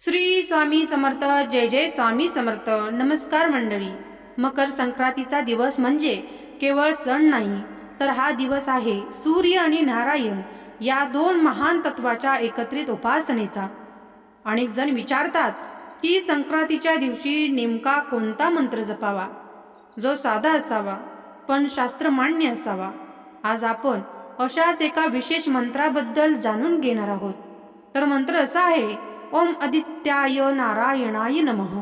श्री स्वामी समर्थ जय जय स्वामी समर्थ. नमस्कार मंडळी. मकर संक्रांतीचा दिवस म्हणजे केवळ सण नाही तर हा दिवस आहे सूर्य आणि नारायण या दोन महान तत्वाच्या एकत्रित उपासनेचा. अनेक जण विचारतात की संक्रांतीच्या दिवशी नेमका कोणता मंत्र जपावा? जो साधा असावा पण शास्त्रमान्य असावा. आज आपण अशाच एका विशेष मंत्राबद्दल जाणून घेणार आहोत. तर मंत्र असा आहे ओम आदित्याय नारायणाय नमः.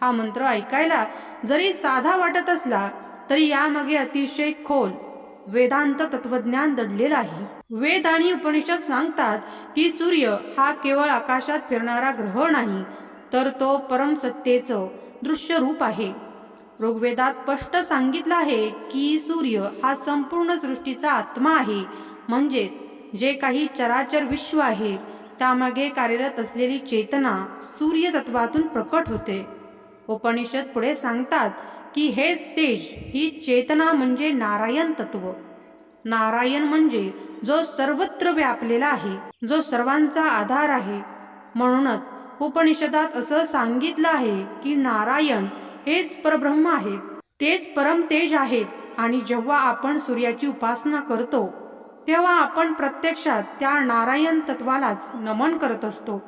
हा मंत्र ऐकायला जरी साधा वाटत असला तरी यामागे अतिशय खोल वेदांत तत्वज्ञान दडलेलं आहे. वेद आणि उपनिषद सांगतात की सूर्य हा केवळ आकाशात फिरणारा ग्रह नाही तर तो परमसत्तेचं दृश्य रूप आहे. ऋग्वेदात स्पष्ट सांगितलं आहे की सूर्य हा संपूर्ण सृष्टीचा आत्मा आहे. म्हणजेच जे काही चराचर विश्व आहे त्यामागे कार्यरत असलेली चेतना सूर्य तत्वातून प्रकट होते. उपनिषद पुढे सांगतात की हेच तेज ही चेतना म्हणजे नारायण तत्व. नारायण म्हणजे जो सर्वत्र व्यापलेला आहे जो सर्वांचा आधार आहे. म्हणूनच उपनिषदात असं सांगितलं आहे की नारायण हेच परब्रह्म आहेत तेच परम तेज आहेत आणि जेव्हा आपण सूर्याची उपासना करतो तेव्हा आपण प्रत्यक्षात त्या नारायण तत्वालाच नमन करत असतो.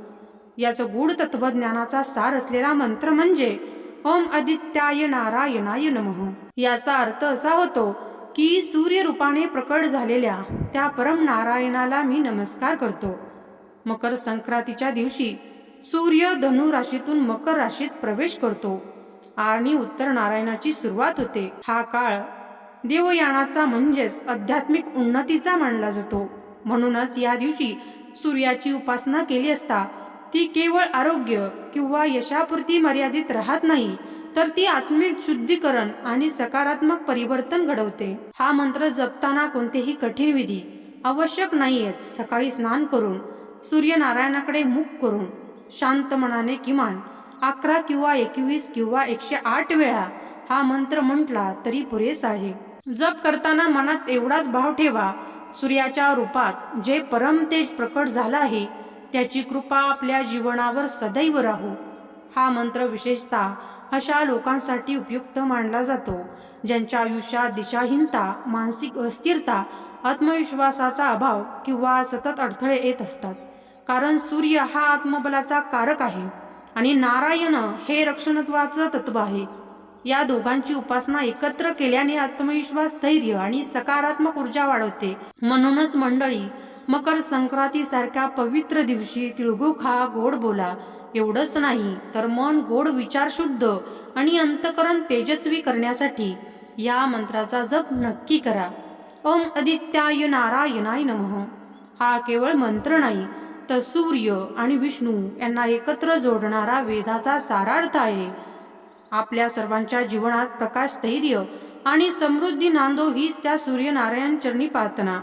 याचं गूढ तत्वज्ञानाचा सार असलेला मंत्र म्हणजे ओम आदित्याय नारायणाय नमः. याचा अर्थ असा होतो की सूर्यरूपाने प्रकट झालेल्या त्या परम नारायणाला मी नमस्कार करतो. मकर संक्रांतीच्या दिवशी सूर्य धनु राशीतून मकर राशीत प्रवेश करतो. आणि उत्तर नारायणाची सुरुवात होते. हा काळ देवयानाचा म्हणजेच आध्यात्मिक उन्नतीचा मानला जातो. म्हणूनच या दिवशी सूर्याची उपासना केली असता ती केवळ आरोग्य किंवा यशापुरती मर्यादित राहत नाही तर ती आत्मिक शुद्धीकरण आणि सकारात्मक परिवर्तन घडवते. हा मंत्र जपताना कोणतेही कठीण विधी आवश्यक नाहीयेत. सकाळी स्नान करून सूर्यनारायणाकडे मुख करून शांत मनाने किमान अकरा किंवा एकवीस किंवा एकशे आठ वेळा हा मंत्र म्हटला तरी पुरेसा आहे. जप करताना मनात एवढाच भाव ठेवा सूर्याच्या रूपात जे परम तेज प्रकट झाला आहे त्याची कृपा आपल्या जीवनावर सदैव राहू. हा मंत्र विशेषतः अशा लोकांसाठी उपयुक्त मानला जातो ज्यांच्या आयुष्यात दिशाहीनता मानसिक अस्थिरता आत्मविश्वासाचा अभाव किंवा सतत अडथळे येत असतात. कारण सूर्य हा आत्मबलाचा कारक आहे आणि नारायण हे रक्षणत्वाचं तत्व आहे. या दोघांची उपासना एकत्र केल्याने आत्मविश्वास धैर्य आणि सकारात्मक ऊर्जा वाढवते. म्हणूनच मंडळी मकर संक्रांती सारख्या पवित्र दिवशी तिळगुळ खा गोड बोला. एवढंच नाही तर मन गोड विचार शुद्ध आणि अंतकरण तेजस्वी करण्यासाठी या मंत्राचा जप नक्की करा. ओम आदित्याय नारायणाय नमः. हा केवळ मंत्र नाही तर सूर्य आणि विष्णू यांना एकत्र जोडणारा वेदाचा सारार्थ आहे. आपल्या सर्वांच्या जीवनात प्रकाश स्थैर्य आणि समृद्धी नांदो हीच त्या सूर्यनारायण चरणी प्रार्थना.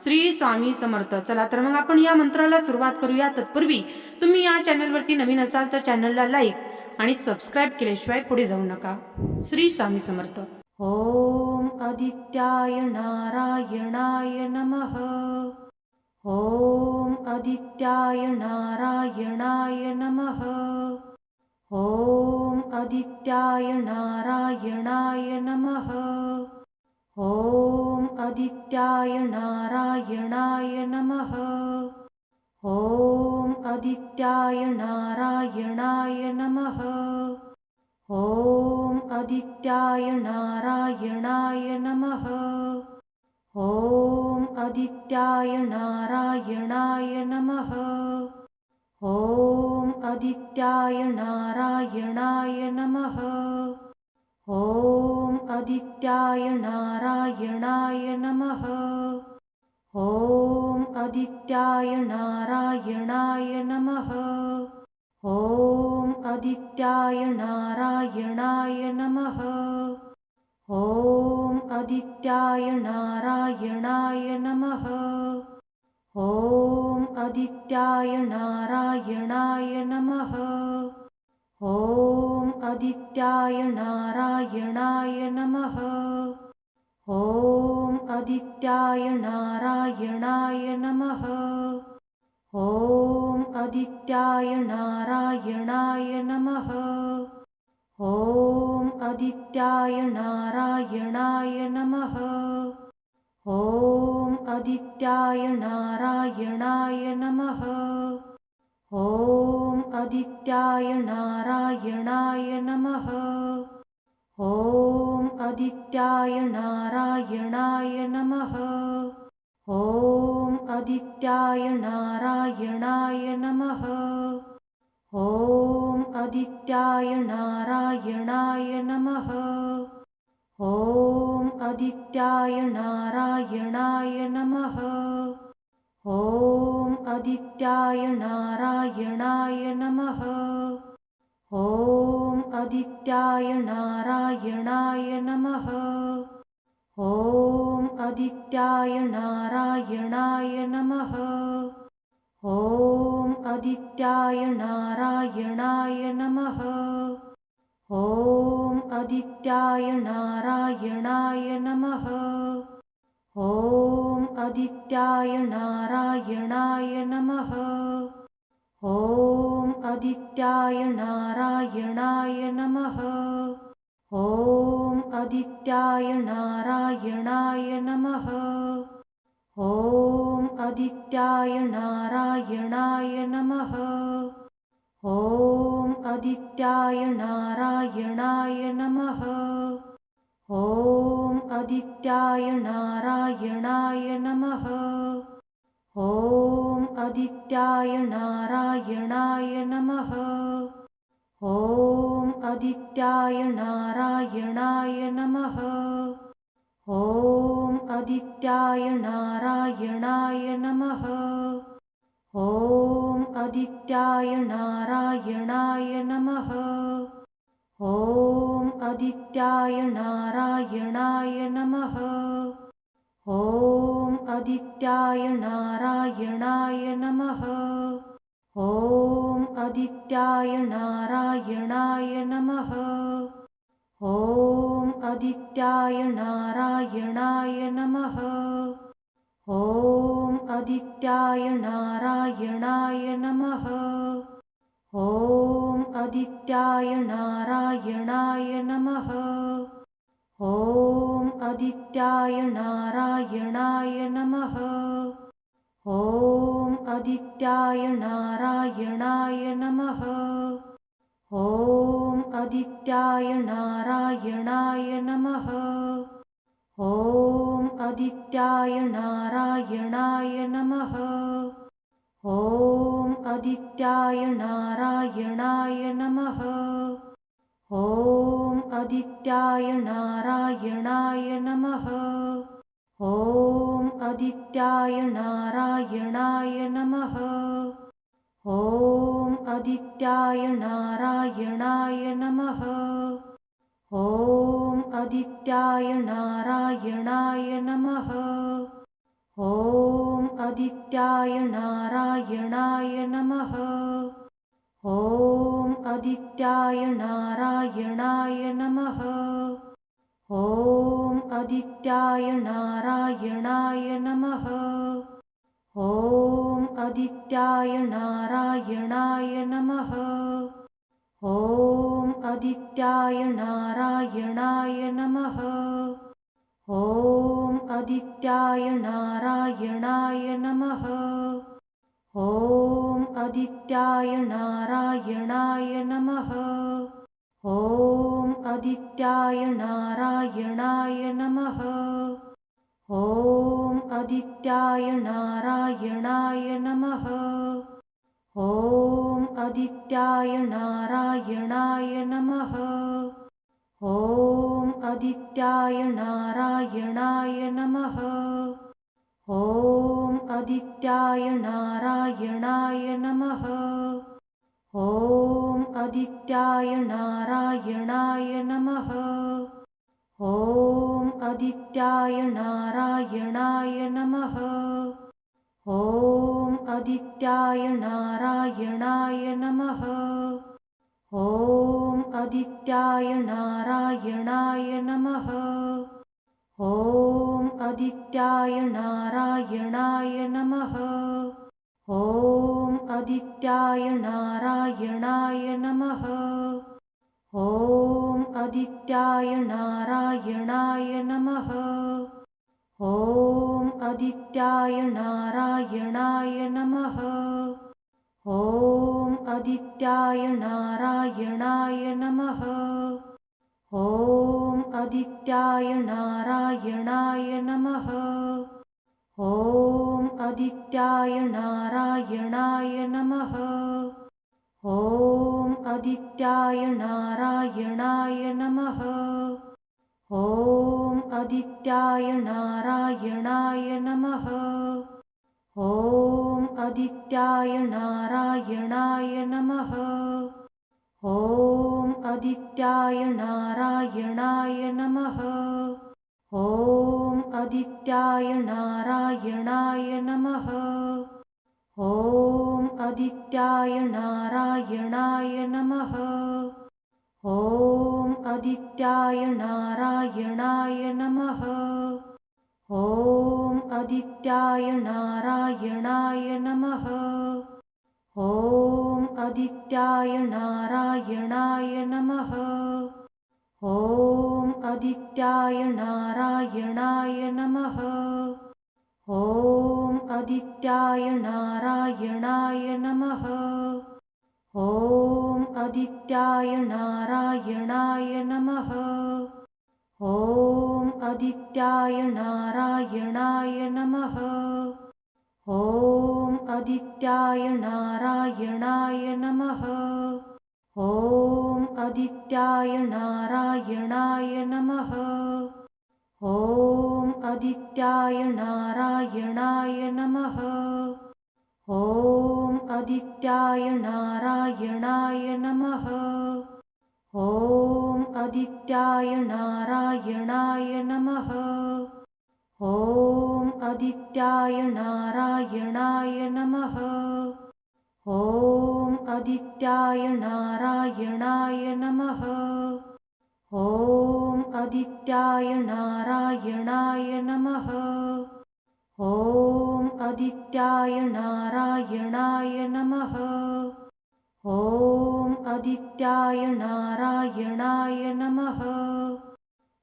श्री स्वामी समर्थ. चला तर मग आपण या मंत्राला सुरुवात करूया. तत्पूर्वी तुम्ही या चॅनलवरती नवीन असाल तर चॅनलला लाईक आणि सबस्क्राईब केल्याशिवाय पुढे जाऊ नका. श्री स्वामी समर्थ. ओम आदित्याय नारायणाय नमः. ओम आदित्याय नारायणाय नमः. ॐ आदित्याय नारायणाय नमः। ॐ आदित्याय नारायणाय नमः। ॐ आदित्याय नारायणाय नमः। ॐ आदित्याय नारायणाय नमः। ॐ आदित्याय नारायणाय नमः। ॐ आदित्याय नारायणाय नमः। ॐ आदित्याय नारायणाय नमः। ॐ आदित्याय नारायणाय नमः। ॐ आदित्याय नारायणाय नमः। ॐ आदित्याय नारायणाय ॐ आदित्याय नारायणाय नमः। ॐ आदित्याय नारायणाय नमः। ॐ आदित्याय नारायणाय नमः। ॐ आदित्याय नारायणाय नमः। ॐ आदित्याय नारायणाय नमः ॐ आदित्याय नारायणाय नमः। ॐ आदित्याय नारायणाय नमः। ॐ आदित्याय नारायणाय नमः। ॐ आदित्याय नारायणाय नमः। ॐ आदित्याय नारायणाय नमः ॐ आदित्याय नारायणाय नमः। ॐ आदित्याय नारायणाय नमः। ॐ आदित्याय नारायणाय नमः। ॐ आदित्याय नारायणाय नमः। ॐ आदित्याय नारायणाय नमः ॐ आदित्याय नारायणाय नमः। ॐ आदित्याय नारायणाय नमः। ॐ आदित्याय नारायणाय नमः। ॐ आदित्याय नारायणाय नमः। ॐ आदित्याय नारायणाय नमः ॐ आदित्याय नारायणाय नमः। ॐ आदित्याय नारायणाय नमः। ॐ आदित्याय नारायणाय नमः। ॐ आदित्याय नारायणाय नमः। ॐ आदित्याय नारायणाय नमः ॐ आदित्याय नारायणाय नमः। ॐ आदित्याय नारायणाय नमः। ॐ आदित्याय नारायणाय नमः। ॐ आदित्याय नारायणाय नमः। ॐ आदित्याय नारायणाय नमः ॐ आदित्याय नारायणाय नमः। ॐ आदित्याय नारायणाय नमः। ॐ आदित्याय नारायणाय नमः। ॐ आदित्याय नारायणाय नमः। ॐ आदित्याय नारायणाय नमः ॐ आदित्याय नारायणाय नमः। ॐ आदित्याय नारायणाय नमः। ॐ आदित्याय नारायणाय नमः। ॐ आदित्याय नारायणाय नमः। ॐ आदित्याय नारायणाय नमः ॐ आदित्याय नारायणाय नमः। ॐ आदित्याय नारायणाय नमः। ॐ आदित्याय नारायणाय नमः। ॐ आदित्याय नारायणाय नमः। ॐ आदित्याय नारायणाय नमः ॐ आदित्याय नारायणाय नमः। ॐ आदित्याय नारायणाय नमः। ॐ आदित्याय नारायणाय नमः। ॐ आदित्याय नारायणाय नमः। ॐ आदित्याय नारायणाय नमः आदित्याय नारायणाय नमः। ॐ आदित्याय नारायणाय नमः। ॐ आदित्याय नारायणाय नमः। ॐ आदित्याय नारायणाय नमः। ॐ आदित्याय नारायणाय नमः। ॐ आदित्याय नारायणाय नमः। ॐ आदित्याय नारायणाय नमः। ॐ आदित्याय नारायणाय नमः। ॐ आदित्याय नारायणाय नमः। ॐ आदित्याय नारायणाय नमः ॐ आदित्याय नारायणाय नमः। ॐ आदित्याय नारायणाय नमः। ॐ आदित्याय नारायणाय नमः। ॐ आदित्याय नारायणाय नमः। ॐ आदित्याय नारायणाय नमः। ॐ आदित्याय नारायणाय नमः। ॐ आदित्याय नारायणाय नमः। ॐ आदित्याय नारायणाय नमः। ॐ आदित्याय नारायणाय नमः। ॐ आदित्याय नारायणाय नमः ॐ आदित्याय नारायणाय नमः। ॐ आदित्याय नारायणाय नमः। ॐ आदित्याय नारायणाय नमः। ॐ आदित्याय नारायणाय नमः। ॐ आदित्याय नारायणाय नमः ॐ आदित्याय नारायणाय नमः। ॐ आदित्याय नारायणाय नमः। ॐ आदित्याय नारायणाय नमः। ॐ आदित्याय नारायणाय नमः। ॐ आदित्याय नारायणाय नमः ॐ आदित्याय नारायणाय नमः। ॐ आदित्याय नारायणाय नमः। ॐ आदित्याय नारायणाय नमः। ॐ आदित्याय नारायणाय नमः। ॐ आदित्याय नारायणाय नमः ॐ आदित्याय नारायणाय नमः। ॐ आदित्याय नारायणाय नमः।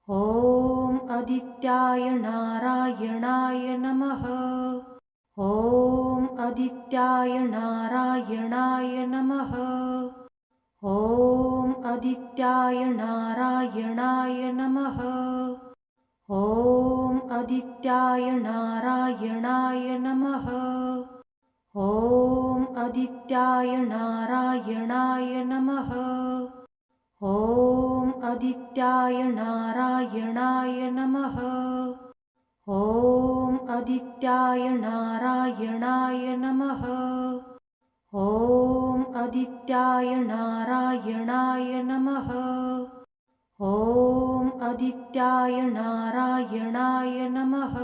ॐ आदित्याय नारायणाय नमः। ॐ आदित्याय नारायणाय नमः। ॐ आदित्याय नारायणाय नमः ॐ आदित्याय नारायणाय नमः। ॐ आदित्याय नारायणाय नमः। ॐ आदित्याय नारायणाय नमः। ॐ आदित्याय नारायणाय नमः। ॐ आदित्याय नारायणाय नमः ॐ आदित्याय नारायणाय नमः